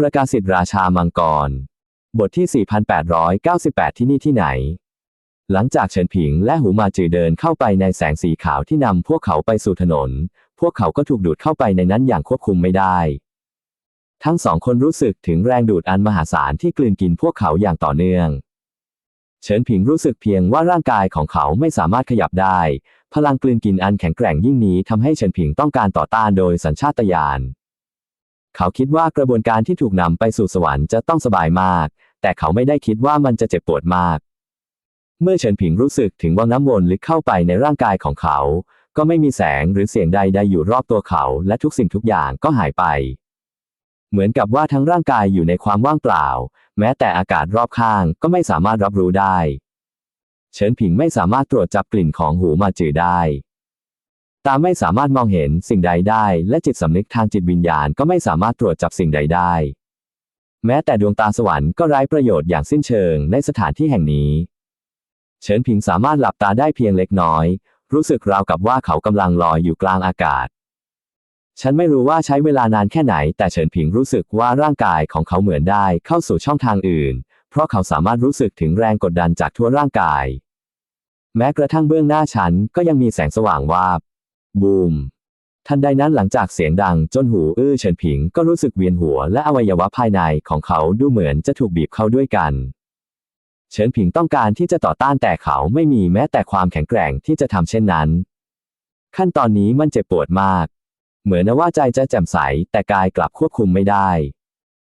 ประกาศสิทธิราชามังกร บทที่ 4898 ที่นี่ที่ไหน หลังจากเฉินผิงและหูมาจือเดินเข้าไปในแสงสีขาวที่นำพวกเขาไปสู่ถนน พวกเขาก็ถูกดูดเข้าไปในนั้นอย่างควบคุมไม่ได้ ทั้งสองคนรู้สึกถึงแรงดูดอันมหาศาลที่กลืนกินพวกเขาอย่างต่อเนื่องเฉินผิงรู้สึกเพียงว่าร่างกายของเขาไม่สามารถขยับได้ พลังกลืนกินอันแข็งแกร่งยิ่งนี้ทำให้เฉินผิงต้องการต่อต้านโดยสัญชาตญาณ เขาคิดว่ากระบวนการที่ถูกนำไปสู่สวรรค์จะต้องสบายมาก แต่เขาไม่ได้คิดว่ามันจะเจ็บปวดมาก เมื่อเฉินผิงรู้สึกถึงว่าน้ำวนลึกเข้าไปในร่างกายของเขา ก็ไม่มีแสงหรือเสียงใดๆอยู่รอบตัวเขา และทุกสิ่งทุกอย่างก็หายไป เหมือนกับว่าทั้งร่างกายอยู่ในความว่างเปล่า แม้แต่อากาศรอบข้างก็ไม่สามารถรับรู้ได้ เฉินผิงไม่สามารถตรวจจับกลิ่นของหูมาจือได้ ตาไม่สามารถมองเห็นสิ่งใดได้ และจิตสำนึกทางจิตวิญญาณก็ไม่สามารถตรวจจับสิ่งใดได้ แม้แต่ดวงตาสวรรค์ก็ไร้ประโยชน์อย่างสิ้นเชิงในสถานที่แห่งนี้ เฉินผิงสามารถหลับตาได้เพียงเล็กน้อย รู้สึกราวกับว่าเขากำลังลอยอยู่กลางอากาศ ฉันไม่รู้ว่าใช้เวลานานแค่ไหน แต่เฉินผิงรู้สึกว่าร่างกายของเขาเหมือนได้เข้าสู่ช่องทางอื่น เพราะเขาสามารถรู้สึกถึงแรงกดดันจากทั่วร่างกาย แม้กระทั่งเบื้องหน้าฉันก็ยังมีแสงสว่างวาบ บูม ทันใดนั้นหลังจากเสียงดังจนหูอื้อเฉินผิงก็รู้สึกเวียนหัวและอวัยวะภายในของเขาดูเหมือนจะถูกบีบเข้าด้วยกัน เฉินผิงต้องการที่จะต่อต้านแต่เขาไม่มีแม้แต่ความแข็งแกร่งที่จะทำเช่นนั้น ขั้นตอนนี้มันเจ็บปวดมาก เหมือนว่าใจจะแจ่มใสแต่กายกลับควบคุมไม่ได้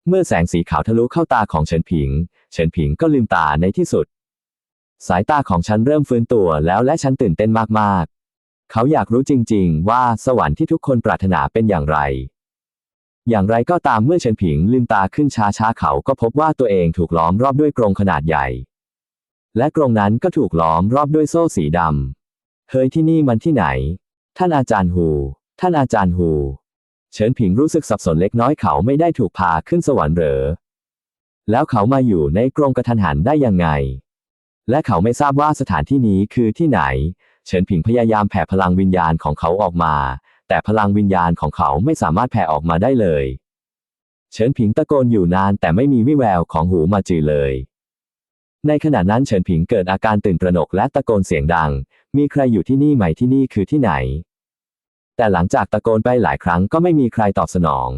เมื่อแสงสีขาวทะลุเข้าตาของเฉินผิง เฉินผิงก็ลืมตาในที่สุด สายตาของฉันเริ่มฟื้นตัวแล้วและฉันตื่นเต้นมากๆ เขาอยากรู้จริง ๆ ว่าสวรรค์ที่ทุกคนปรารถนาเป็นอย่างไร อย่างไรก็ตามเมื่อเฉินผิงลืมตาขึ้นช้าๆเขาก็พบว่าตัวเองถูกล้อมรอบด้วยกรงขนาดใหญ่ และกรงนั้นก็ถูกล้อมรอบด้วยโซ่สีดำเฮ้ยที่นี่มันที่ไหน ท่านอาจารย์ฮูท่านอาจารย์ฮูเฉินผิงรู้สึกสับสนเล็กน้อยเขาไม่ได้ถูกพาขึ้นสวรรค์เหรอ แล้วเขามาอยู่ในกรงกระทันหันได้ยังไง และเขาไม่ทราบว่าสถานที่นี้คือที่ไหน เฉินผิงพยายามแผ่พลังวิญญาณของเขาออกมา แต่พลังวิญญาณของเขาไม่สามารถแผ่ออกมาได้เลย เฉินผิงตะโกนอยู่นานแต่ไม่มีวิแววของหูมาจือเลย ในขณะนั้นเฉินผิงเกิดอาการตื่นตระหนกและตะโกนเสียงดัง มีใครอยู่ที่นี่ไหมที่นี่คือที่ไหน แต่หลังจากตะโกนไปหลายครั้งก็ไม่มีใครตอบสนอง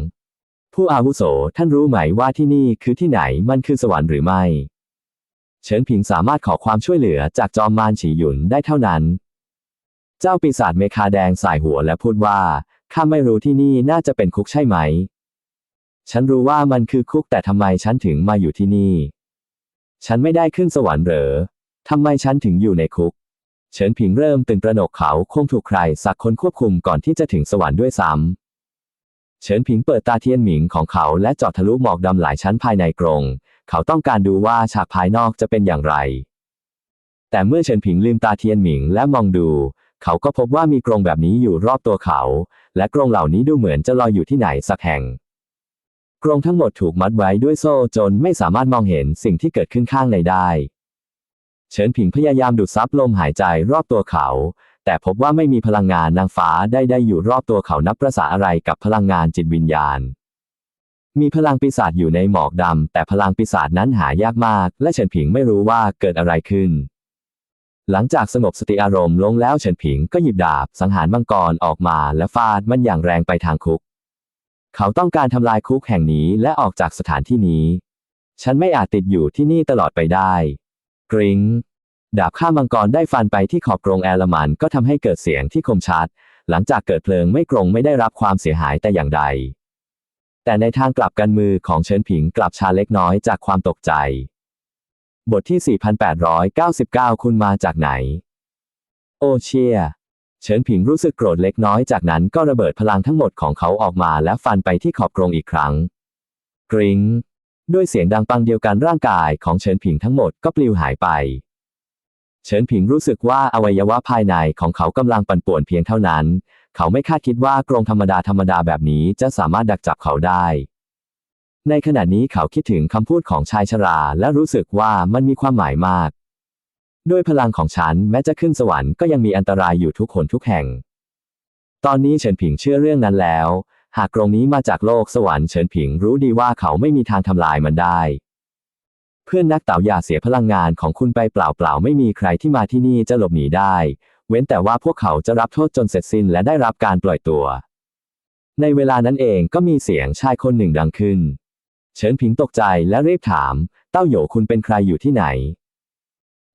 ผู้อาวุโสท่านรู้ไหมว่าที่นี่คือที่ไหนมันคือสวรรค์หรือไม่เฉินผิงสามารถขอความช่วยเหลือจากจอมมารฉีหยุนได้เท่านั้น เจ้าปีศาจเมคาแดงสายหัวและพูดว่า ข้าไม่รู้ที่นี่น่าจะเป็นคุกใช่ไหม ฉันรู้ว่ามันคือคุกแต่ทำไมฉันถึงมาอยู่ที่นี่ ฉันไม่ได้ขึ้นสวรรค์เหรอทำไมฉันถึงอยู่ในคุก เฉินผิงเริ่มตื่นตระหนกเขาคงถูกใครสักคนควบคุมก่อนที่จะถึงสวรรค์ด้วยซ้ำ เฉินผิงเปิดตาเทียนหมิงของเขาและเจาะทะลุหมอกดำหลายชั้นภายในกรง เขาต้องการดูว่าฉากภายนอกจะเป็นอย่างไร แต่เมื่อเฉินผิงลืมตาเทียนหมิงและมองดู เขาก็พบว่ามีกรงแบบนี้อยู่รอบตัวเขา และกรงเหล่านี้ดูเหมือนจะลอยอยู่ที่ไหนสักแห่ง กรงทั้งหมดถูกมัดไว้ด้วยโซ่จนไม่สามารถมองเห็นสิ่งที่เกิดขึ้นข้างในได้ เฉินผิงพยายามดูดซับลมหายใจรอบตัวเขา แต่พบว่าไม่มีพลังงานนางฟ้าได้ได้อยู่รอบตัวเขานับประสาอะไรกับพลังงานจิตวิญญาณ มีพลังปีศาจอยู่ในหมอกดำแต่พลังปีศาจนั้นหายากมาก และเฉินผิงไม่รู้ว่าเกิดอะไรขึ้น หลังจากสงบสติอารมณ์ลงแล้วเฉินผิงก็หยิบดาบสังหารมังกรออกมาและฟาดมันอย่างแรงไปทางคุก เขาต้องการทำลายคุกแห่งนี้และออกจากสถานที่นี้ ฉันไม่อาจติดอยู่ที่นี่ตลอดไปได้กริง้งดาบข้ามมังกรได้ฟันไปที่ขอบกรงแอลมันก็ทำให้เกิดเสียงที่คมชัด หลังจากเกิดเพลิงไม่กรงไม่ได้รับความเสียหายแต่อย่างใด แต่ในทางกลับกันมือของเฉินผิงกลับชาเล็กน้อยจากความตกใจ บทที่ 4899 คุณมาจากไหน โอเชีย เฉินผิงรู้สึกโกรธเล็กน้อยจากนั้นก็ระเบิดพลังทั้งหมดของเขาออกมาและฟันไปที่ขอบกรงอีกครั้ง กริง้ง ด้วยเสียงดังปังเดียวกันร่างกายของเฉินผิงทั้งหมดก็ปลิวหายไป เฉินผิงรู้สึกว่าอวัยวะภายในของเขากำลังปั่นป่วนเพียงเท่านั้น เขาไม่คาดคิดว่ากรงธรรมดาธรรมดาแบบนี้จะสามารถดักจับเขาได้ ในขณะนี้เขาคิดถึงคำพูดของชายชรา และรู้สึกว่ามันมีความหมายมาก ด้วยพลังของฉันแม้จะขึ้นสวรรค์ก็ยังมีอันตรายอยู่ทุกคนทุกแห่ง ตอนนี้เฉินผิงเชื่อเรื่องนั้นแล้ว หากกรงนี้มาจากโลกสวรรค์เฉินผิงรู้ดีว่าเขาไม่มีทางทำลายมันได้ เพื่อนนักเต่าอย่าเสียพลังงานของคุณไปเปล่าๆไม่มีใครที่มาที่นี่จะหลบหนีได้ เว้นแต่ว่าพวกเขาจะรับโทษจนเสร็จสิ้นและได้รับการปล่อยตัว ในเวลานั้นเองก็มีเสียงชายคนหนึ่งดังขึ้น เฉินผิงตกใจและรีบถาม เต้าโหยคุณเป็นใครอยู่ที่ไหน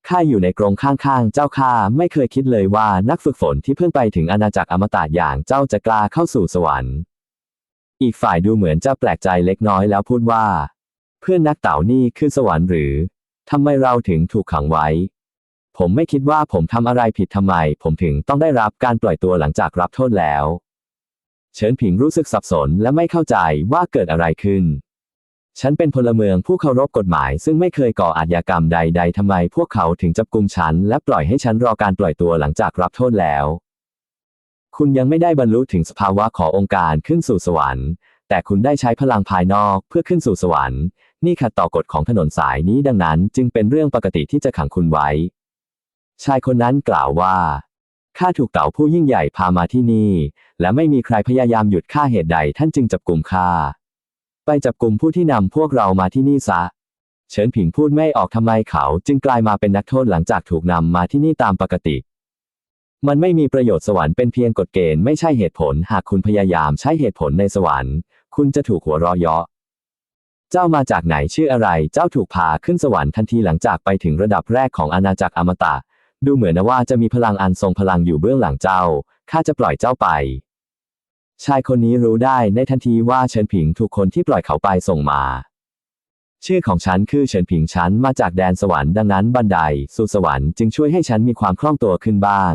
ข้าอยู่ในกรงข้างๆ เจ้าข้าไม่เคยคิดเลยว่านักฝึกฝนที่เพิ่งไปถึงอาณาจักรอมตะอย่างเจ้าจะกล้าเข้าสู่สวรรค์ อีกฝ่ายดูเหมือนจะแปลกใจเล็กน้อยแล้วพูดว่า เพื่อนนักเต่านี่คือสวรรค์หรือทำไมเราถึงถูกขังไว้ ผมไม่คิดว่าผมทำอะไรผิดทำไม ผมถึงต้องได้รับการปล่อยตัวหลังจากรับโทษแล้ว เฉินผิงรู้สึกสับสนและไม่เข้าใจว่าเกิดอะไรขึ้น ฉันเป็นพลเมืองผู้เคารพกฎหมาย ซึ่งไม่เคยก่ออาชญากรรมใด ๆ ทำไมพวกเขาถึงจับกุมฉัน และปล่อยให้ฉันรอการปล่อยตัวหลังจากรับโทษแล้ว คุณยังไม่ได้บรรลุถึงสภาวะขององค์การขึ้นสู่สวรรค์ แต่คุณได้ใช้พลังภายนอกเพื่อขึ้นสู่สวรรค์ นี่ขัดต่อกฎของถนนสายนี้ดังนั้นจึงเป็นเรื่องปกติที่จะขังคุณไว้ ชายคนนั้นกล่าวว่าข้าถูกเต่าผู้ยิ่งใหญ่พามาที่นี่ และไม่มีใครพยายามหยุดข้าเหตุใดท่านจึงจับกลุ่มข้า ไปจับกลุ่มผู้ที่นำพวกเรามาที่นี่ซะ เฉินผิงพูดไม่ออกทำไมเขาจึงกลายมาเป็นนักโทษหลังจากถูกนำมาที่นี่ตามปกติ มันไม่มีประโยชน์สวรรค์เป็นเพียงกฎเกณฑ์ไม่ใช่เหตุผล หากคุณพยายามใช้เหตุผลในสวรรค์ คุณจะถูกหัวเราะเยาะเจ้ามาจากไหนชื่ออะไร เจ้าถูกพาขึ้นสวรรค์ทันทีหลังจากไปถึงระดับแรกของอาณาจักรอมตะ ดูเหมือนนะว่าจะมีพลังอันทรงพลังอยู่เบื้องหลังเจ้า ข้าจะปล่อยเจ้าไป ชายคนนี้รู้ได้ในทันทีว่าเฉินผิงถูกคนที่ปล่อยเขาไปส่งมา ชื่อของฉันคือเฉินผิงฉันมาจากแดนสวรรค์ดังนั้นบันไดสู่สวรรค์จึงช่วยให้ฉันมีความคล่องตัวขึ้นบ้าง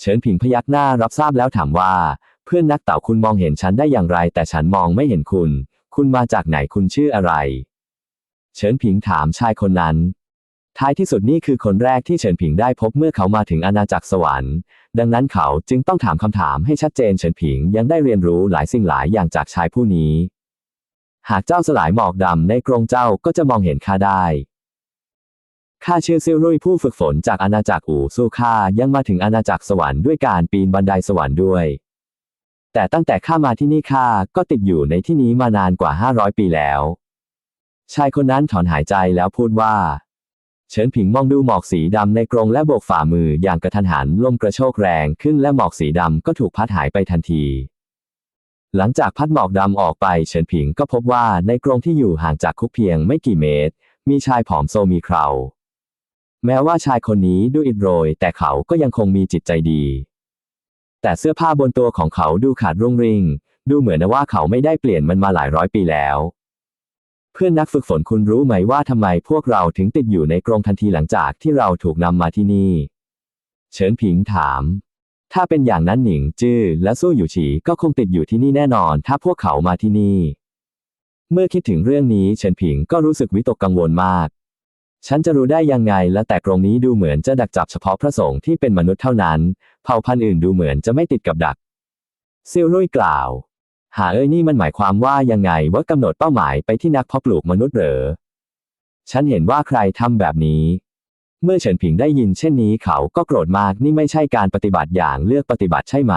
เฉินผิงพยักหน้ารับทราบแล้วถามว่า เพื่อนนักเต่าคุณมองเห็นฉันได้อย่างไร แต่ฉันมองไม่เห็นคุณ คุณมาจากไหนคุณชื่ออะไร เฉินผิงถามชายคนนั้นท้ายที่สุดนี่คือคนแรกที่เฉินผิงได้พบเมื่อเขามาถึงอาณาจักรสวรรค์ ดังนั้นเขาจึงต้องถามคำถามให้ชัดเจนเฉินผิงยังได้เรียนรู้หลายสิ่งหลายอย่างจากชายผู้นี้ หากเจ้าสลายหมอกดำในกรงเจ้าก็จะมองเห็นข้าได้ข้าชื่อซิลรุยผู้ฝึกฝนจากอาณาจักรอู่สู้ข้ายังมาถึงอาณาจักรสวรรค์ด้วยการปีนบันไดสวรรค์ด้วย แต่ตั้งแต่ข้ามาที่นี่ข้าก็ติดอยู่ในที่นี้มานานกว่า 500 ปีแล้ว ชายคนนั้นถอนหายใจแล้วพูดว่า เฉินผิงมองดูหมอกสีดำในกรงและโบกฝ่ามืออย่างกระทันหันลมกระโชกแรงขึ้นและหมอกสีดำก็ถูกพัดหายไปทันที หลังจากพัดหมอกดำออกไปเฉินผิงก็พบว่าในกรงที่อยู่ห่างจากคุกเพียงไม่กี่เมตร มีชายผอมโซมีเคราแม้ว่าชายคนนี้ดูอิดโรย แต่เขาก็ยังคงมีจิตใจดี แต่เสื้อผ้าบนตัวของเขาดูขาดรุ่งริ่ง ดูเหมือนว่าเขาไม่ได้เปลี่ยนมันมาหลายร้อยปีแล้ว เพื่อนนักฝึกฝนคุณรู้ไหมว่าทำไมพวกเราถึงติดอยู่ในกรงทันทีหลังจากที่เราถูกนำมาที่นี่ เฉินผิงถาม ถ้าเป็นอย่างนั้นหนิงจื้อและสู้อยู่ฉีก็คงติดอยู่ที่นี่แน่นอน ถ้าพวกเขามาที่นี่ เมื่อคิดถึงเรื่องนี้เฉินผิงก็รู้สึกวิตกกังวลมาก ฉันจะรู้ได้ยังไงและแต่กรงนี้ดูเหมือนจะดักจับเฉพาะพระสงฆ์ที่เป็นมนุษย์เท่านั้น เผ่าพันธุ์อื่นดูเหมือนจะไม่ติดกับดักซิลลุยกล่าว หาเอ้ยนี่มันหมายความว่ายังไงว่ากำหนดเป้าหมายไปที่นักเพาะปลูกมนุษย์เหรอ ฉันเห็นว่าใครทำแบบนี้ เมื่อเฉินผิงได้ยินเช่นนี้เขาก็โกรธมากนี่ไม่ใช่การปฏิบัติอย่างเลือกปฏิบัติใช่ไหม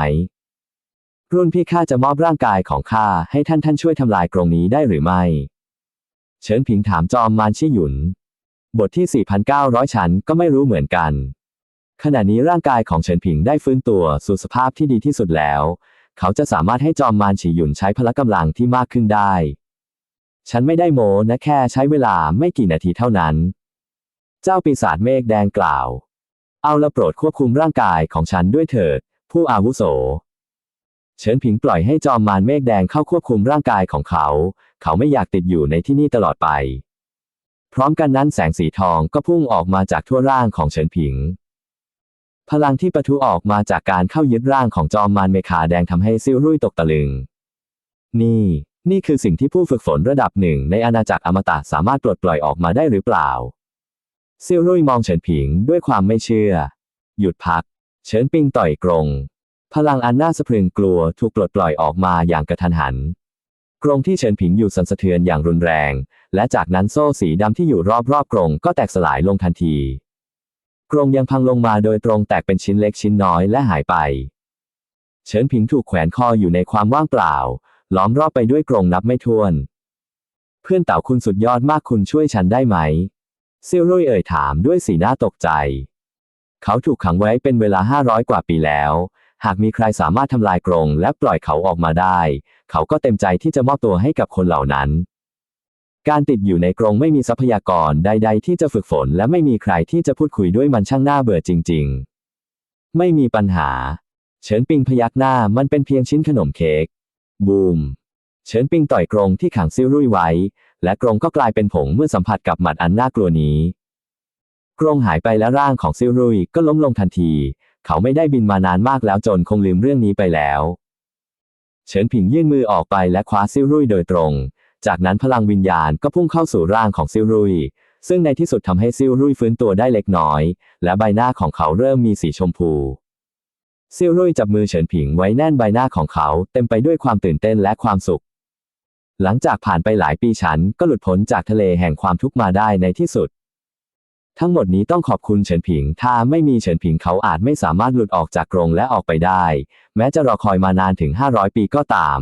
รุ่นพี่ข้าจะมอบร่างกายของข้าให้ท่านท่านช่วยทำลายกรงนี้ได้หรือไม่ เฉินผิงถามจอมมารชี่หยุน บทที่ 4,900ชั้นก็ไม่รู้เหมือนกันขณะนี้ร่างกายของเฉินผิงได้ฟื้นตัวสู่สภาพที่ดีที่สุดแล้ว เขาจะสามารถให้จอมมารฉีหยุนใช้พละกำลังที่มากขึ้นได้ ฉันไม่ได้โมนะแค่ใช้เวลาไม่กี่นาทีเท่านั้น เจ้าปีศาจเมฆแดงกล่าว เอาละโปรดควบคุมร่างกายของฉันด้วยเถิด ผู้อาวุโส เฉินผิงปล่อยให้จอมมารเมฆแดงเข้าควบคุมร่างกายของเขา เขาไม่อยากติดอยู่ในที่นี่ตลอดไป พร้อมกันนั้นแสงสีทองก็พุ่งออกมาจากทั่วร่างของเฉินผิง พลังที่ปะทุออกมาจากการเข้ายึดร่างของจอมมารเมคาแดงทำให้ซิลรุ่ยตกตะลึง นี่ นี่คือสิ่งที่ผู้ฝึกฝนระดับหนึ่งในอาณาจักรอมตะสามารถปลดปล่อยออกมาได้หรือเปล่า ซิลรุ่ยมองเฉินผิงด้วยความไม่เชื่อ หยุดพัก เฉินปิงต่อยกรง พลังอันน่าสะพรึงกลัวถูกปลดปล่อยออกมาอย่างกระทันหัน กรงที่เฉินผิงอยู่สั่นสะเทือนอย่างรุนแรง และจากนั้นโซ่สีดำที่อยู่รอบๆกรงก็แตกสลายลงทันที กรงยังพังลงมาโดยตรงแตกเป็นชิ้นเล็กชิ้นน้อยและหายไป เฉินผิงถูกแขวนคออยู่ในความว่างเปล่า ล้อมรอบไปด้วยกรงนับไม่ถ้วน เพื่อนเต่าคุณสุดยอดมากคุณช่วยฉันได้ไหมเซี่ยวรุ่ยเอ่ยถามด้วยสีหน้าตกใจ เขาถูกขังไว้เป็นเวลา500กว่าปีแล้ว หากมีใครสามารถทำลายกรงและปล่อยเขาออกมาได้ เขาก็เต็มใจที่จะมอบตัวให้กับคนเหล่านั้น การติดอยู่ในกรงไม่มีทรัพยากรใด ๆ ที่จะฝึกฝนและไม่มีใครที่จะพูดคุยด้วยมันช่างน่าเบื่อจริง ๆ ไม่มีปัญหา เฉินปิงพยักหน้ามันเป็นเพียงชิ้นขนมเค้ก บูม เฉินปิงต่อยกรงที่ขังซิลรุ่ยไว้ และกรงก็กลายเป็นผงเมื่อสัมผัสกับหมัดอันน่ากลัวนี้ กรงหายไปและร่างของซิลรุ่ยก็ล้มลงทันที เขาไม่ได้บินมานานมากแล้วจนคงลืมเรื่องนี้ไปแล้ว เฉินผิงยื่นมือออกไปและคว้าซิลรุ่ยโดยตรง จากนั้นพลังวิญญาณก็พุ่งเข้าสู่ร่างของซิลรุย ซึ่งในที่สุดทำให้ซิลรุยฟื้นตัวได้เล็กน้อย และใบหน้าของเขาเริ่มมีสีชมพู ซิลรุยจับมือเฉินผิงไว้แน่นใบหน้าของเขาเต็มไปด้วยความตื่นเต้นและความสุข หลังจากผ่านไปหลายปีฉันก็หลุดพ้นจากทะเลแห่งความทุกข์มาได้ในที่สุด ทั้งหมดนี้ต้องขอบคุณเฉินผิง ถ้าไม่มีเฉินผิงเขาอาจไม่สามารถหลุดออกจากกรงและออกไปได้ แม้จะรอคอยมานานถึง 500 ปีก็ตาม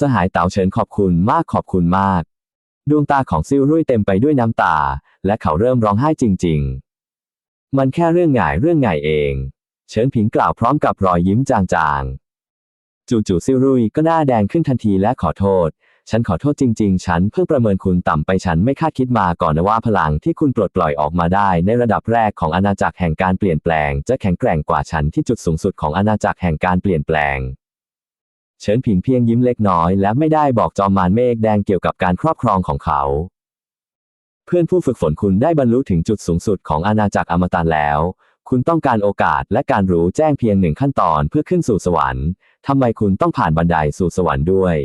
สหายเต๋าเฉินขอบคุณมากขอบคุณมาก ดวงตาของซิลรุ่ยเต็มไปด้วยน้ำตา และเขาเริ่มร้องไห้จริง ๆ มันแค่เรื่องง่ายเรื่องง่ายเอง เฉินผิงกล่าวพร้อมกับรอยยิ้มจางๆ จู่ๆซิลรุ่ยก็หน้าแดงขึ้นทันทีและขอโทษ ฉันขอโทษจริง ๆ ฉันเพิ่งประเมินคุณต่ำไปฉันไม่คาดคิดมาก่อนนะว่าพลังที่คุณปลดปล่อยออกมาได้ ในระดับแรกของอาณาจักรแห่งการเปลี่ยนแปลง จะแข็งแกร่งกว่าฉันที่จุดสูงสุดของอาณาจักรแห่งการเปลี่ยนแปลง เฉินผิงเพียงยิ้มเล็กน้อยและไม่ได้บอกจอมมารเมฆแดงเกี่ยวกับการครอบครองของเขา เพื่อนผู้ฝึกฝนคุณได้บรรลุถึงจุดสูงสุดของอาณาจักรอมตะแล้ว คุณต้องการโอกาสและการรู้แจ้งเพียงหนึ่งขั้นตอนเพื่อขึ้นสู่สวรรค์ทำไมคุณต้องผ่านบันไดสู่สวรรค์ด้วย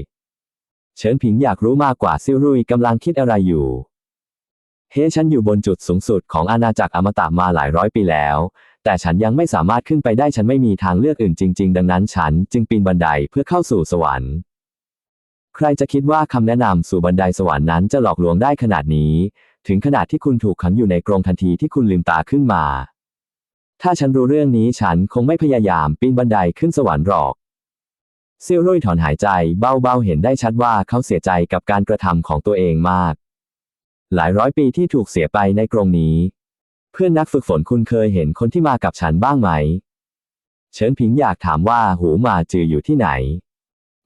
เฉินผิงอยากรู้มากกว่าซิรุยกำลังคิดอะไรอยู่เฮ้ฉันอยู่บนจุดสูงสุดของอาณาจักรอมตะมาหลายร้อยปีแล้ว แต่ฉันยังไม่สามารถขึ้นไปได้ฉันไม่มีทางเลือกอื่นจริง ๆ ดังนั้นฉันจึงปีนบันไดเพื่อเข้าสู่สวรรค์ ใครจะคิดว่าคำแนะนำสู่บันไดสวรรค์นั้นจะหลอกลวงได้ขนาดนี้ ถึงขนาดที่คุณถูกขังอยู่ในกรงทันทีที่คุณลืมตาขึ้นมา ถ้าฉันรู้เรื่องนี้ฉันคงไม่พยายามปีนบันไดขึ้นสวรรค์หรอกซิลรุ่ยถอนหายใจเบาๆเห็นได้ชัดว่าเขาเสียใจกับการกระทำของตัวเองมาก หลายร้อยปีที่ถูกเสียไปในกรงนี้ พื่อนนักฝึกฝนคุณเคยเห็นคนที่มากับฉันบ้างไหม เฉินผิงอยากถามว่าหูมาจืออยู่ที่ไหน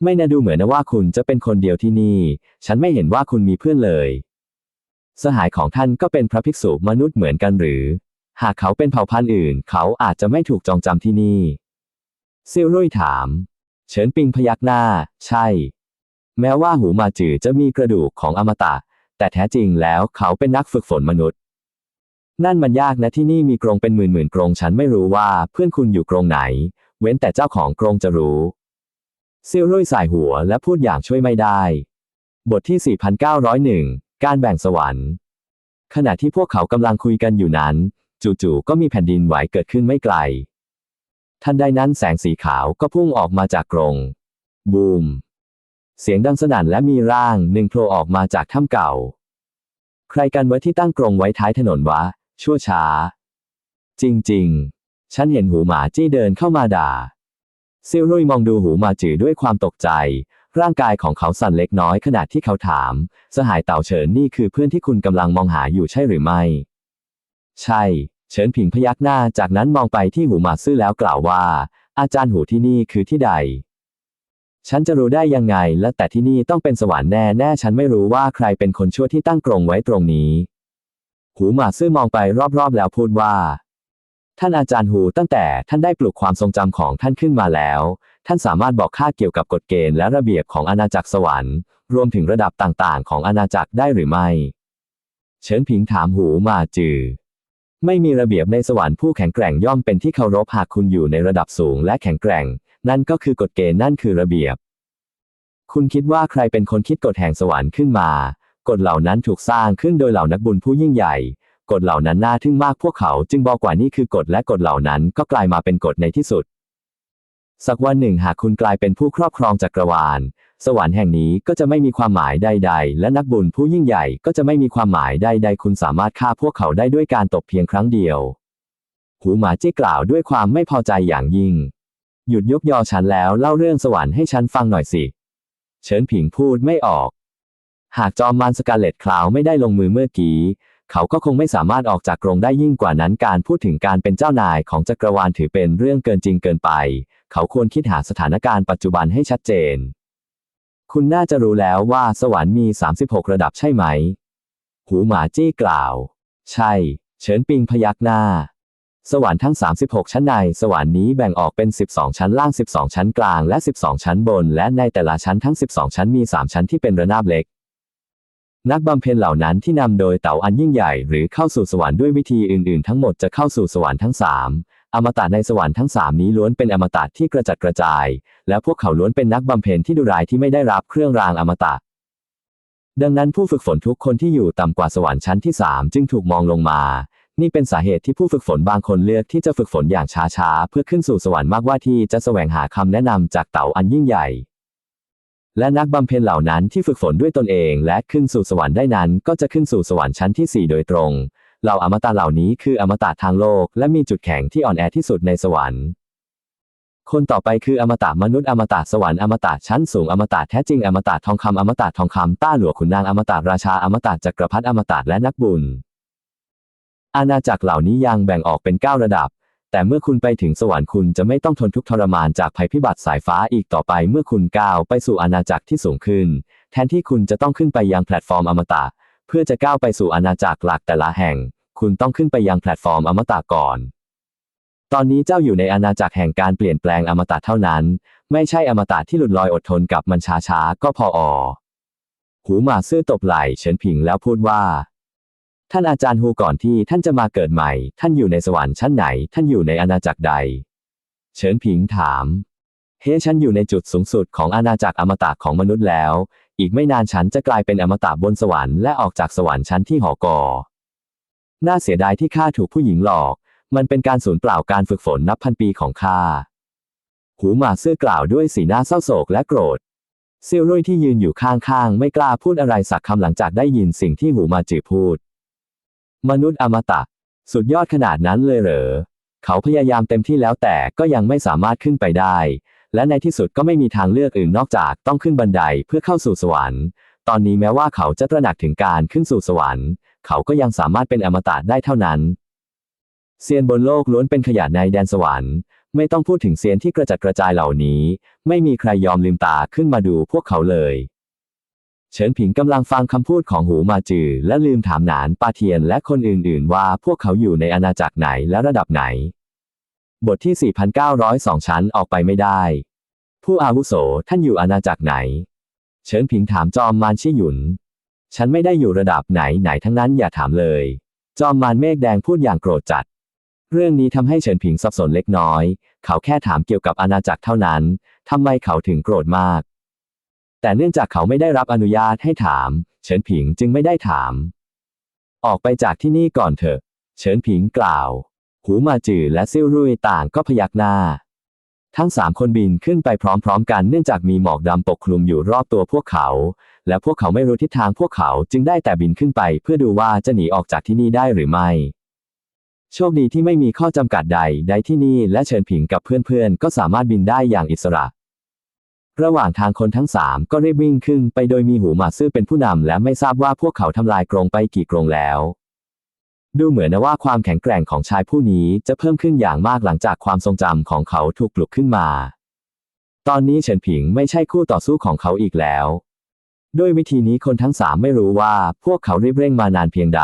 ไม่น่าดูเหมือนนะว่าคุณจะเป็นคนเดียวที่นี่ ฉันไม่เห็นว่าคุณมีเพื่อนเลย สหายของท่านก็เป็นพระภิกษุมนุษย์เหมือนกันหรือ หากเขาเป็นเผ่าพันธุ์อื่น เขาอาจจะไม่ถูกจองจำที่นี่ซิลรุ่ยถาม เฉินปิงพยักหน้า ใช่ แม้ว่าหูมาจือจะมีกระดูกของอมตะ แต่แท้จริงแล้วเขาเป็นนักฝึกฝนมนุษย์ นั่นมันยากนะที่นี่มีกรงเป็นหมื่นหมื่นกรงฉันไม่รู้ว่าเพื่อนคุณอยู่กรงไหน เว้นแต่เจ้าของกรงจะรู้ซิลรุ่ยสายหัวและพูดอย่างช่วยไม่ได้ บทที่ 4901 การแบ่งสวรรค์ ขณะที่พวกเขากำลังคุยกันอยู่นั้น จู่ๆก็มีแผ่นดินไหวเกิดขึ้นไม่ไกล ทันใดนั้นแสงสีขาวก็พุ่งออกมาจากกรง บูม เสียงดังสนั่นและมีร่างหนึ่งโผล่ออกมาจากถ้ำเก่า ใครกันวะที่ตั้งกรงไว้ท้ายถนนวะ ชั่วช้า จริงๆ ฉันเห็นหูหมาจี้เดินเข้ามาด่า ซิลรุยมองดูหูมาจือด้วยความตกใจ ร่างกายของเขาสั่นเล็กน้อยขณะที่เขาถาม สหายเต่าเฉินนี่คือเพื่อนที่คุณกำลังมองหาอยู่ใช่หรือไม่ ใช่ เฉินผิงพยักหน้าจากนั้นมองไปที่หูหมาซื่อแล้วกล่าวว่า อาจารย์หูที่นี่คือที่ใดฉันจะรู้ได้ยังไงและแต่ที่นี่ต้องเป็นสวรรค์แน่แน่ฉันไม่รู้ว่าใครเป็นคนชั่วที่ตั้งกรงไว้ตรงนี้ หูหมาซื่อมองไปรอบๆแล้วพูดว่า ท่านอาจารย์หูตั้งแต่ท่านได้ปลุกความทรงจำของท่านขึ้นมาแล้ว ท่านสามารถบอกข้าเกี่ยวกับกฎเกณฑ์และระเบียบของอาณาจักรสวรรค์ รวมถึงระดับต่างๆ ของอาณาจักรได้หรือไม่ เฉินผิงถามหูมาจือ ไม่มีระเบียบในสวรรค์ผู้แข็งแกร่งย่อมเป็นที่เคารพหากคุณอยู่ในระดับสูงและแข็งแกร่ง นั่นก็คือกฎเกณฑ์นั่นคือระเบียบ คุณคิดว่าใครเป็นคนคิดกฎแห่งสวรรค์ขึ้นมา กฎเหล่านั้นถูกสร้างขึ้นโดยเหล่านักบุญผู้ยิ่งใหญ่ กฎเหล่านั้นน่าทึ่งมากพวกเขาจึงบอกว่านี่คือกฎและกฎเหล่านั้นก็กลายมาเป็นกฎในที่สุด สักวันหนึ่งหากคุณกลายเป็นผู้ครอบครองจักรวาล สวรรค์แห่งนี้ก็จะไม่มีความหมายใด ๆ และนักบุญผู้ยิ่งใหญ่ก็จะไม่มีความหมายใด ๆ คุณสามารถฆ่าพวกเขาได้ด้วยการตบเพียงครั้งเดียว หูหมาจี้กล่าวด้วยความไม่พอใจอย่างยิ่ง หยุดยกยอฉันแล้วเล่าเรื่องสวรรค์ให้ฉันฟังหน่อยสิ เฉินผิงพูดไม่ออก หากจอมมารสกาเลตคลาวไม่ได้ลงมือเมื่อกี้ เขาก็คงไม่สามารถออกจากกรงได้ยิ่งกว่านั้นการพูดถึงการเป็นเจ้านายของจักรวาลถือเป็นเรื่องเกินจริงเกินไป เขาควรคิดหาสถานการณ์ปัจจุบันให้ชัดเจน คุณน่าจะรู้แล้วว่าสวรรค์มี 36 ระดับใช่ไหม หูหมาจี้กล่าว ใช่ เฉินปิงพยักหน้า สวรรค์ทั้ง 36 ชั้นในสวรรค์นี้แบ่งออกเป็น 12 ชั้นล่าง 12 ชั้นกลางและ 12 ชั้นบน และในแต่ละชั้นทั้ง 12 ชั้นมี 3 ชั้นที่เป็นระนาบเล็ก นักบำเพ็ญเหล่านั้นที่นำโดยเต่าอันยิ่งใหญ่หรือเข้าสู่สวรรค์ด้วยวิธีอื่นๆ ทั้งหมดจะเข้าสู่สวรรค์ทั้ง3อมตะในสวรรค์ทั้ง3นี้ล้วนเป็นอมตะที่กระจัดกระจาย และพวกเขาล้วนเป็นนักบำเพ็ญที่ดุร้ายที่ไม่ได้รับเครื่องรางอมตะ ดังนั้นผู้ฝึกฝนทุกคนที่อยู่ต่ำกว่าสวรรค์ชั้นที่3จึงถูกมองลงมา นี่เป็นสาเหตุที่ผู้ฝึกฝนบางคนเลือกที่จะฝึกฝนอย่างช้าๆเพื่อขึ้นสู่สวรรค์มากกว่าที่จะแสวงหาคำแนะนำจากเต่าอันยิ่งใหญ่ และนักบำเพ็ญเหล่านั้นที่ฝึกฝนด้วยตนเองและขึ้นสู่สวรรค์ได้นั้น ก็จะขึ้นสู่สวรรค์ชั้นที่ 4 โดยตรง เหล่าอมตะเหล่านี้คืออมตะทางโลก และมีจุดแข็งที่อ่อนแอที่สุดในสวรรค์ คนต่อไปคืออมตะมนุษย์อมตะสวรรค์อมตะชั้นสูงอมตะแท้จริงอมตะทองคำอมตะทองคำต้าหลวงขุนนางอมตะราชาอมตะจักรพรรดิอมตะและนักบุญอาณาจักรเหล่านี้ยังแบ่งออกเป็น 9 ระดับ แต่เมื่อคุณไปถึงสวรรค์คุณจะไม่ต้องทนทุกข์ทรมานจากภัยพิบัติสายฟ้าอีกต่อไปเมื่อคุณก้าวไปสู่อาณาจักรที่สูงขึ้น แทนที่คุณจะต้องขึ้นไปยังแพลตฟอร์มอมตะ เพื่อจะก้าวไปสู่อาณาจักรหลักแต่ละแห่ง คุณต้องขึ้นไปยังแพลตฟอร์มอมตะก่อน ตอนนี้เจ้าอยู่ในอาณาจักรแห่งการเปลี่ยนแปลงอมตะเท่านั้น ไม่ใช่อมตะที่หลุดลอยอดทนกับมันช้าๆก็พออหูหมาซื่อตบไหล่เฉินผิงแล้วพูดว่า ท่านอาจารย์ฮูก่อนที่ท่านจะมาเกิดใหม่ ท่านอยู่ในสวรรค์ชั้นไหน ท่านอยู่ในอาณาจักรใด เฉินผิงถาม เฮ้ฉันอยู่ในจุดสูงสุดของอาณาจักรอมตะของมนุษย์แล้ว อีกไม่นานฉันจะกลายเป็นอมตะบนสวรรค์และออกจากสวรรค์ชั้นที่หอกอน่าเสียดายที่ข้าถูกผู้หญิงหลอก มันเป็นการสูญเปล่าการฝึกฝนนับพันปีของข้า หูหมาซื่อกล่าวด้วยสีหน้าเศร้าโศกและโกรธเซียวรุ่ยที่ยืนอยู่ข้างๆ ไม่กล้าพูดอะไรสักคำหลังจากได้ยินสิ่งที่หูมาจือพูด มนุษย์อมตะ สุดยอดขนาดนั้นเลยเหรอ เขาพยายามเต็มที่แล้วแต่ก็ยังไม่สามารถขึ้นไปได้ และในที่สุดก็ไม่มีทางเลือกอื่นนอกจากต้องขึ้นบันไดเพื่อเข้าสู่สวรรค์ ตอนนี้แม้ว่าเขาจะตระหนักถึงการขึ้นสู่สวรรค์ เขาก็ยังสามารถเป็นอมตะได้เท่านั้นเซียนบนโลกล้วนเป็นขยะในแดนสวรรค์ไม่ต้องพูดถึงเซียนที่กระจัดกระจายเหล่านี้ ไม่มีใครยอมลืมตาขึ้นมาดูพวกเขาเลย เฉินผิงกำลังฟังคำพูดของหูมาจือ และลืมถามหนานปาเทียนและคนอื่น ๆ ว่าพวกเขาอยู่ในอาณาจักรไหนและระดับไหน บทที่ 4,902 ชั้นออกไปไม่ได้ ผู้อาวุโสท่านอยู่อาณาจักรไหน เฉินผิงถามจอมมารชี่หยุน ฉันไม่ได้อยู่ระดับไหนไหนทั้งนั้นอย่าถามเลย จอมมารเมฆแดงพูดอย่างโกรธจัด เรื่องนี้ทำให้เฉินผิงสับสนเล็กน้อย เขาแค่ถามเกี่ยวกับอาณาจักรเท่านั้นทำไมเขาถึงโกรธมาก แต่เนื่องจากเขาไม่ได้รับอนุญาตให้ถาม เฉินผิงจึงไม่ได้ถาม ออกไปจากที่นี่ก่อนเถอะ เฉินผิงกล่าว หูมาจือและซิ่วรุ่ยต่างก็พยักหน้า ทั้งสามคนบินขึ้นไปพร้อมๆ กันเนื่องจากมีหมอกดำปกคลุมอยู่รอบตัวพวกเขา และพวกเขาไม่รู้ทิศทางพวกเขาจึงได้แต่บินขึ้นไป เพื่อดูว่าจะหนีออกจากที่นี่ได้หรือไม่โชคดีที่ไม่มีข้อจำกัดใด ใดที่นี่และเฉินผิงกับเพื่อนๆ ก็สามารถบินได้อย่างอิสระ ระหว่างทางคนทั้งสามก็รีบวิ่งขึ้นไปโดยมีหูหมาซื่อเป็นผู้นำและไม่ทราบว่าพวกเขาทำลายกรงไปกี่กรงแล้ว ดูเหมือนนะว่าความแข็งแกร่งของชายผู้นี้จะเพิ่มขึ้นอย่างมากหลังจากความทรงจำของเขาถูกปลุกขึ้นมา ตอนนี้เฉินผิงไม่ใช่คู่ต่อสู้ของเขาอีกแล้ว ด้วยวิธีนี้คนทั้งสามไม่รู้ว่าพวกเขารีบเร่งมานานเพียงใด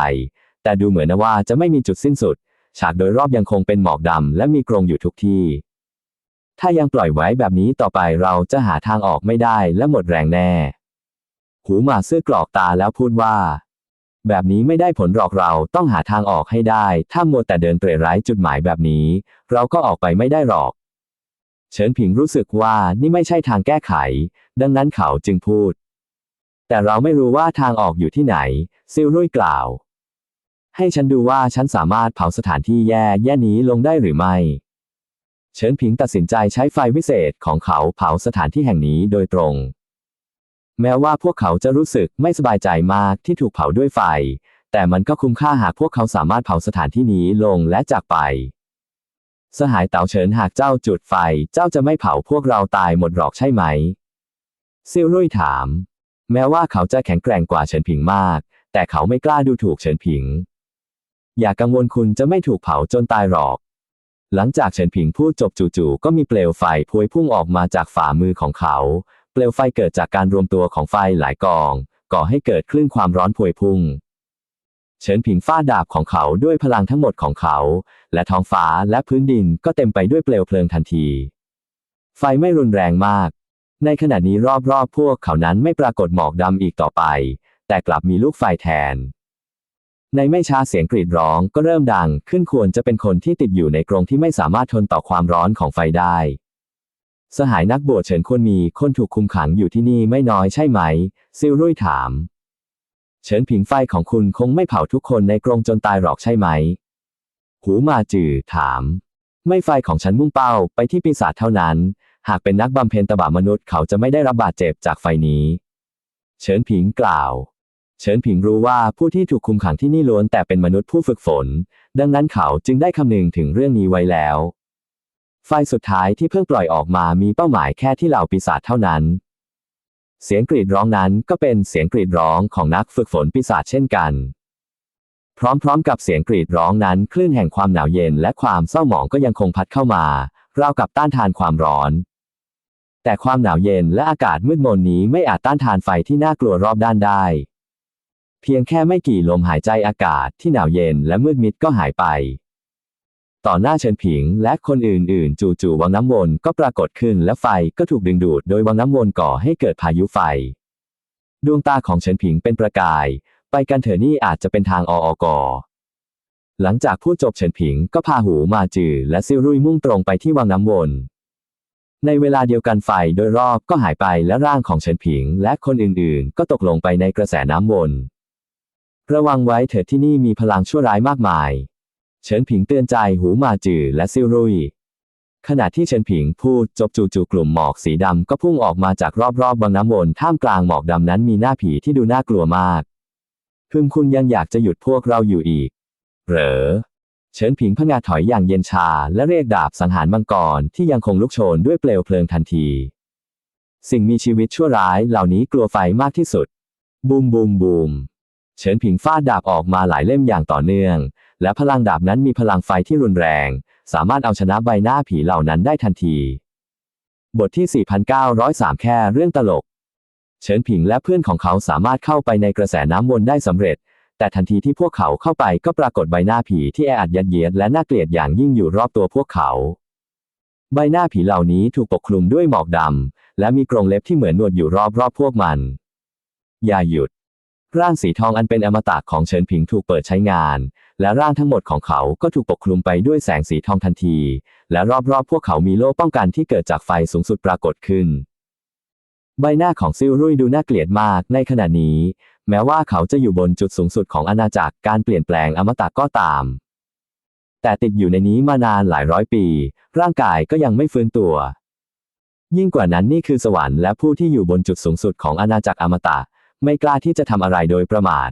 แต่ดูเหมือนนะว่าจะไม่มีจุดสิ้นสุด ฉากโดยรอบยังคงเป็นหมอกดำและมีกรงอยู่ทุกที่ ถ้ายังปล่อยไว้แบบนี้ต่อไปเราจะหาทางออกไม่ได้และหมดแรงแน่ หูหมาซื่อกรอกตาแล้วพูดว่า แบบนี้ไม่ได้ผลหรอกเราต้องหาทางออกให้ได้ ถ้ามัวแต่เดินเตร่ไร้จุดหมายแบบนี้ เราก็ออกไปไม่ได้หรอก เฉินผิงรู้สึกว่านี่ไม่ใช่ทางแก้ไข ดังนั้นเขาจึงพูด แต่เราไม่รู้ว่าทางออกอยู่ที่ไหน ซิลรุ่ยกล่าว ให้ฉันดูว่าฉันสามารถเผาสถานที่แย่แย่นี้ลงได้หรือไม่ เฉินผิงตัดสินใจใช้ไฟวิเศษของเขาเผาสถานที่แห่งนี้โดยตรง แม้ว่าพวกเขาจะรู้สึกไม่สบายใจมากที่ถูกเผาด้วยไฟ แต่มันก็คุ้มค่าหากพวกเขาสามารถเผาสถานที่นี้ลงและจากไป สหายเต๋าเฉินหากเจ้าจุดไฟ เจ้าจะไม่เผาพวกเราตายหมดหรอกใช่ไหมซิลรุ่ยถาม แม้ว่าเขาจะแข็งแกร่งกว่าเฉินผิงมาก แต่เขาไม่กล้าดูถูกเฉินผิง อย่ากังวลคุณจะไม่ถูกเผาจนตายหรอก หลังจากเฉินผิงพูดจบจู่ๆก็มีเปลวไฟพวยพุ่งออกมาจากฝ่ามือของเขา เปลวไฟเกิดจากการรวมตัวของไฟหลายกอง ก่อให้เกิดคลื่นความร้อนพวยพุ่ง เฉินผิงฟาดดาบของเขาด้วยพลังทั้งหมดของเขา และท้องฟ้าและพื้นดินก็เต็มไปด้วยเปลวเพลิงทันที ไฟไม่รุนแรงมาก ในขณะนี้รอบๆพวกเขานั้นไม่ปรากฏหมอกดำอีกต่อไป แต่กลับมีลูกไฟแทน ในไม่ช้าเสียงกรีดร้องก็เริ่มดัง ขึ้นควรจะเป็นคนที่ติดอยู่ในกรงที่ไม่สามารถทนต่อความร้อนของไฟได้ สหายนักบวชเฉินควรมีคนถูกคุมขังอยู่ที่นี่ไม่น้อยใช่ไหม ซิลรุ่ยถาม เฉินผิงไฟของคุณคงไม่เผาทุกคนในกรงจนตายหรอกใช่ไหม หูมาจือถาม ไม่ไฟของฉันมุ่งเป้าไปที่ปีศาจเท่านั้น หากเป็นนักบำเพ็ญตบะมนุษย์เขาจะไม่ได้รับบาดเจ็บจากไฟนี้ เฉินผิงกล่าว เฉินผิงรู้ว่าผู้ที่ถูกคุมขังที่นี่ล้วนแต่เป็นมนุษย์ผู้ฝึกฝน ดังนั้นเขาจึงได้คำนึงถึงเรื่องนี้ไว้แล้ว ไฟสุดท้ายที่เพิ่งปล่อยออกมามีเป้าหมายแค่ที่เหล่าปีศาจเท่านั้น เสียงกรีดร้องนั้นก็เป็นเสียงกรีดร้องของนักฝึกฝนปีศาจเช่นกัน พร้อมๆ กับเสียงกรีดร้องนั้นคลื่นแห่งความหนาวเย็นและความเศร้าหมองก็ยังคงพัดเข้ามาราวกับต้านทานความร้อน แต่ความหนาวเย็นและอากาศมืดมนนี้ไม่อาจต้านทานไฟที่น่ากลัวรอบด้านได้ เพียงแค่ไม่กี่ลมหายใจอากาศที่หนาวเย็นและมืดมิดก็หายไป ต่อหน้าเฉินผิงและคนอื่นๆ จู่ๆวังน้ำวนก็ปรากฏขึ้นและไฟก็ถูกดึงดูดโดยวังน้ำวนก่อให้เกิดพายุไฟ ดวงตาของเฉินผิงเป็นประกาย ไปกันเถอะนี่อาจจะเป็นทางออกอหลังจากพูดจบเฉินผิงก็พาหูมาจือและซิรุ่ยมุ่งตรงไปที่วังน้ำวน ในเวลาเดียวกันไฟโดยรอบก็หายไปและร่างของเฉินผิงและคนอื่นๆ ก็ตกลงไปในกระแสน้ำวน ระวังไว้เถิดที่นี่มีพลังชั่วร้ายมากมาย เฉินผิงเตือนใจหูมาจือและซิลรุย ขณะที่เฉินผิงพูดจบจู่ๆกลุ่มหมอกสีดำก็พุ่งออกมาจากรอบๆวังน้ำวนท่ามกลางหมอกดำนั้นมีหน้าผีที่ดูน่ากลัวมากพึงคุณยังอยากจะหยุดพวกเราอยู่อีก เหรอ เฉินผิงพงาถอยอย่างเย็นชาและเรียกดาบสังหารมังกรที่ยังคงลุกโชนด้วยเปลวเพลิงทันที สิ่งมีชีวิตชั่วร้ายเหล่านี้กลัวไฟมากที่สุด บูมบูมบูม เฉินผิงฟาดดาบออกมาหลายเล่มอย่างต่อเนื่อง และพลังดาบนั้นมีพลังไฟที่รุนแรง สามารถเอาชนะใบหน้าผีเหล่านั้นได้ทันที บทที่ 4903 แค่เรื่องตลก เฉินผิงและเพื่อนของเขาสามารถเข้าไปในกระแสน้ำวนได้สำเร็จ แต่ทันทีที่พวกเขาเข้าไปก็ปรากฏใบหน้าผีที่แออัดยัดเยียดและน่าเกลียดอย่างยิ่งอยู่รอบตัวพวกเขาใบหน้าผีเหล่านี้ถูกปกคลุมด้วยหมอกดำ และมีกรงเล็บที่เหมือนนวดอยู่รอบๆพวกมัน อย่าหยุด ร่างสีทองอันเป็นอมตะของเฉินผิงถูกเปิดใช้งาน และร่างทั้งหมดของเขาก็ถูกปกคลุมไปด้วยแสงสีทองทันที และรอบๆ พวกเขามีโล่ป้องกันที่เกิดจากไฟสูงสุดปรากฏขึ้น ใบหน้าของซิลรุ่ยดูน่าเกลียดมากในขณะนี้ แม้ว่าเขาจะอยู่บนจุดสูงสุดของอาณาจักรการเปลี่ยนแปลงอมตะก็ตาม แต่ติดอยู่ในนี้มานานหลายร้อยปี ร่างกายก็ยังไม่ฟื้นตัว ยิ่งกว่านั้นนี่คือสวรรค์และผู้ที่อยู่บนจุดสูงสุดของอาณาจักรอมตะ ไม่กล้าที่จะทำอะไรโดยประมาท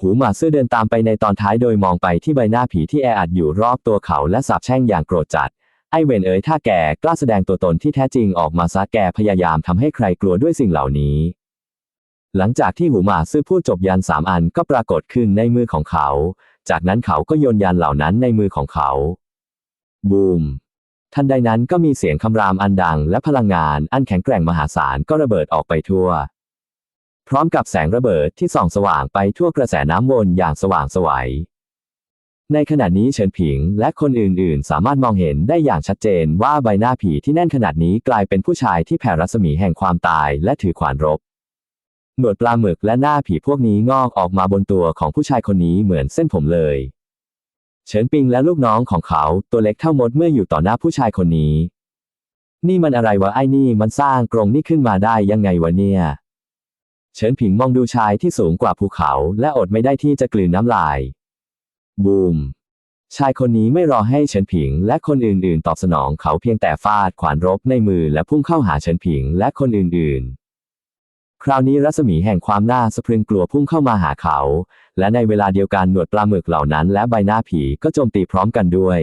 หูหมาซื่อเดินตามไปในตอนท้ายโดยมองไปที่ใบหน้าผีที่แออัดอยู่รอบตัวเขาและสาบแช่งอย่างโกรธจัด ไอเวนเอ๋ยถ้าแกกล้าแสดงตัวตนที่แท้จริงออกมาซะแกพยายามทำให้ใครกลัวด้วยสิ่งเหล่านี้ หลังจากที่หูหมาซื่อพูดจบยันสามอันก็ปรากฏขึ้นในมือของเขา จากนั้นเขาก็โยนยันเหล่านั้นในมือของเขา บูมทันใดนั้นก็มีเสียงคำรามอันดังและพลังงานอันแข็งแกร่งมหาศาลก็ระเบิดออกไปทั่ว พร้อมกับแสงระเบิดที่ส่องสว่างไปทั่วกระแสน้ำวนอย่างสว่างไสวัย ในขณะนี้เฉินผิงและคนอื่นๆ สามารถมองเห็นได้อย่างชัดเจนว่าใบหน้าผีที่แน่นขนาดนี้กลายเป็นผู้ชายที่แผ่รัศมีแห่งความตายและถือขวานรบ หนวดปลาหมึกและหน้าผีพวกนี้งอกออกมาบนตัวของผู้ชายคนนี้เหมือนเส้นผมเลย เฉินปิงและลูกน้องของเขาตัวเล็กเท่ามดเมื่ออยู่ต่อหน้าผู้ชายคนนี้ นี่มันอะไรวะไอ้นี่มันสร้างกรงนี่ขึ้นมาได้ยังไงวะเนี่ย เฉินผิงมองดูชายที่สูงกว่าภูเขา และอดไม่ได้ที่จะกลืนน้ำลาย บูม ชายคนนี้ไม่รอให้เฉินผิง และคนอื่นๆ ตอบสนองเขาเพียงแต่ฟาดขวานรบในมือและพุ่งเข้าหาเฉินผิงและคนอื่นๆ คราวนี้รัศมีแห่งความน่าสะพรึงกลัวพุ่งเข้ามาหาเขา และในเวลาเดียวกันหนวดปลาหมึกเหล่านั้น และใบหน้าผีก็โจมตีพร้อมกันด้วย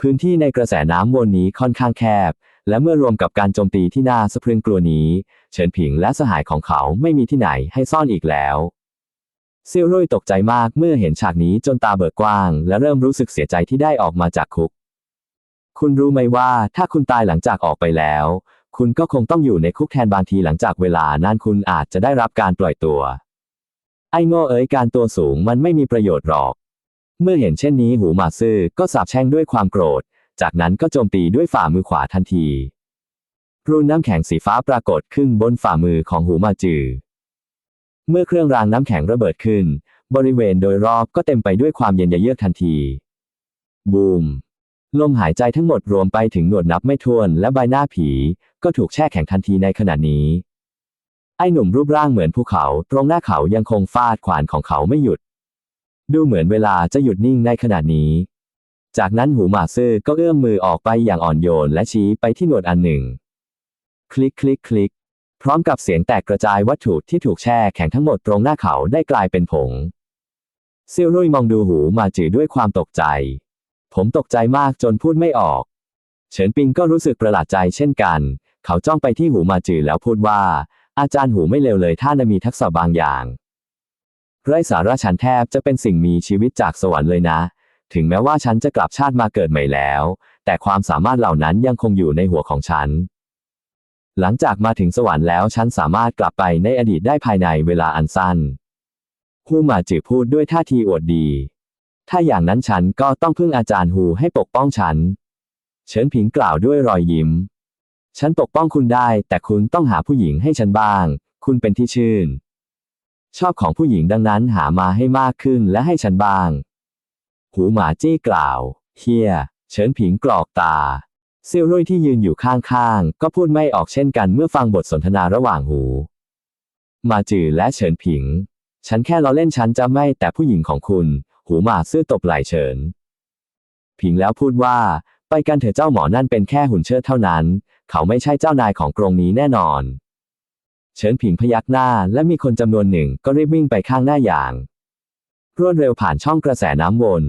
พื้นที่ในกระแสน้ำวนนี้ค่อนข้างแคบ และเมื่อรวมกับการโจมตีที่น่าสะพรึงกลัวนี้ เฉินผิงและสหายของเขาไม่มีที่ไหนให้ซ่อนอีกแล้วเซียวรุ่ยตกใจมากเมื่อเห็นฉากนี้จนตาเบิกกว้าง และเริ่มรู้สึกเสียใจที่ได้ออกมาจากคุก คุณรู้ไหมว่าถ้าคุณตายหลังจากออกไปแล้ว คุณก็คงต้องอยู่ในคุกแทนบางทีหลังจากเวลานานคุณอาจจะได้รับการปล่อยตัว ไอ้โง่เอ๋ยการตัวสูงมันไม่มีประโยชน์หรอก เมื่อเห็นเช่นนี้หูหมาซื่อก็สาบแช่งด้วยความโกรธ จากนั้นก็โจมตีด้วยฝ่ามือขวาทันทีรูน้ำแข็งสีฟ้าปรากฏขึ้นบนฝ่ามือของหูมาจือ เมื่อเครื่องรางน้ำแข็งระเบิดขึ้น บริเวณโดยรอบก็เต็มไปด้วยความเย็นเยือกทันที บูม ลมหายใจทั้งหมดรวมไปถึงหนวดนับไม่ถ้วนและใบหน้าผี ก็ถูกแช่แข็งทันทีในขณะนี้ ไอ้หนุ่มรูปร่างเหมือนภูเขา ตรงหน้าเขายังคงฟาดขวานของเขาไม่หยุด ดูเหมือนเวลาจะหยุดนิ่งในขณะนี้ จากนั้นหูหมาซื่อก็เอื้อมมือออกไปอย่างอ่อนโยนและชี้ไปที่หนวดอันหนึ่ง คลิกคลิกคลิก พร้อมกับเสียงแตกกระจายวัตถุที่ถูกแช่แข็งทั้งหมดตรงหน้าเขาได้กลายเป็นผงเซียวรุ่ยมองดูหูมาจือด้วยความตกใจ ผมตกใจมากจนพูดไม่ออก เฉินปิงก็รู้สึกประหลาดใจเช่นกัน เขาจ้องไปที่หูมาจือแล้วพูดว่า อาจารย์หูไม่เลวเลยถ้านมีทักษะบางอย่างไรสาระฉันแทบจะเป็นสิ่งมีชีวิตจากสวรรค์เลยนะ ถึงแม้ว่าฉันจะกลับชาติมาเกิดใหม่แล้ว แต่ความสามารถเหล่านั้นยังคงอยู่ในหัวของฉัน หลังจากมาถึงสวรรค์แล้วฉันสามารถกลับไปในอดีตได้ภายในเวลาอันสั้นฮูมาจือพูดด้วยท่าทีอวดดี ถ้าอย่างนั้นฉันก็ต้องพึ่งอาจารย์ฮูให้ปกป้องฉัน เฉินผิงกล่าวด้วยรอยยิ้ม ฉันปกป้องคุณได้ แต่คุณต้องหาผู้หญิงให้ฉันบ้าง คุณเป็นที่ชื่น ชอบของผู้หญิงดังนั้นหามาให้มากขึ้นและให้ฉันบ้าง หูหมาจี้กล่าว เฮีย เฉินผิงกรอกตาเซียวรุ่ยที่ยืนอยู่ข้างๆ ก็พูดไม่ออกเช่นกันเมื่อฟังบทสนทนาระหว่างหู มาจือและเฉินผิง ฉันแค่ล้อเล่นฉันจะไม่แต่ผู้หญิงของคุณ หูหมาซื่อตบไหล่เฉิน ผิงแล้วพูดว่า ไปกันเถอะเจ้าหมอนั่นเป็นแค่หุ่นเชิดเท่านั้น เขาไม่ใช่เจ้านายของกรงนี้แน่นอน เฉินผิงพยักหน้าและมีคนจำนวนหนึ่งก็รีบวิ่งไปข้างหน้าอย่าง รวดเร็วผ่านช่องกระแสน้ำวน